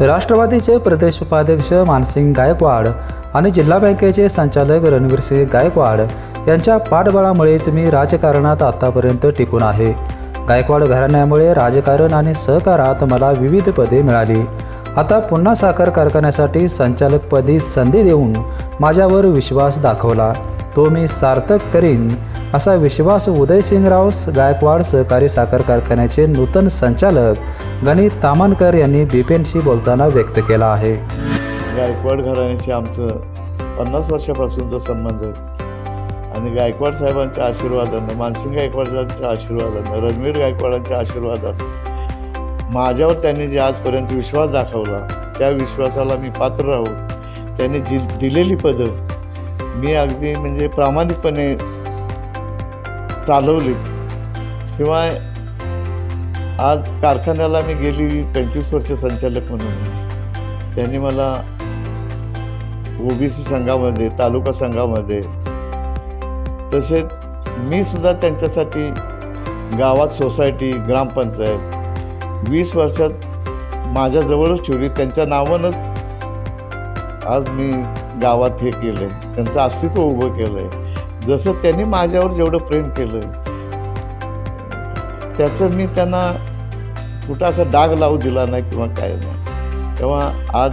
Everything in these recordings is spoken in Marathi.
राष्ट्रवादीचे प्रदेश उपाध्यक्ष मानसिंग गायकवाड आणि जिल्हा बँकेचे संचालक रणवीरसिंह गायकवाड यांच्या पाठबळामुळेच मी राजकारणात आतापर्यंत टिकून आहे. गायकवाड घराण्यामुळे राजकारण आणि सहकारात मला विविध पदे मिळाली. आता पुन्हा साखर कारखान्यासाठी संचालकपदी संधी देऊन माझ्यावर विश्वास दाखवला. तो मी सार्थक करीन असा विश्वास उदयसिंगराव गायकवाड सहकारी साखर कारखान्याचे नूतन संचालक गणित तामानकर यांनी बीपीएनशी बोलताना व्यक्त केला आहे. गायकवाड घराण्याशी आमचं पन्नास वर्षापासूनचा संबंध आहे. आणि गायकवाड साहेबांच्या आशीर्वादानं मानसिंग गायकवाडांच्या आशीर्वादानं रणवीर गायकवाडांच्या आशीर्वादानं माझ्यावर त्यांनी जे आजपर्यंत विश्वास दाखवला त्या विश्वासाला मी पात्र राहू त्यांनी जी दिलेली पदं मी अगदी म्हणजे प्रामाणिकपणे चालवली. शिवाय आज कारखान्याला मी गेली पंचवीस वर्ष संचालक म्हणून. त्यांनी मला ओबीसी संघामध्ये तालुका संघामध्ये तसेच मी सुद्धा त्यांच्यासाठी गावात सोसायटी ग्रामपंचायत वीस वर्षात माझ्याजवळच ठेवली. त्यांच्या नावानंच आज मी गावात हे केलं आहे त्यांचं अस्तित्व उभं केलं आहे जसं त्यांनी माझ्यावर जेवढं प्रेम केलं त्याचं मी त्यांना कुठं असं डाग लावू दिला नाही किंवा काय नाही. तेव्हा आज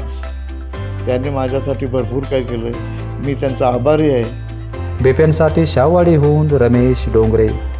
त्यांनी माझ्यासाठी भरपूर काय केलं मी त्यांचा आभारी आहे. बीपीएनसाठी शाहवाडीहून रमेश डोंगरे.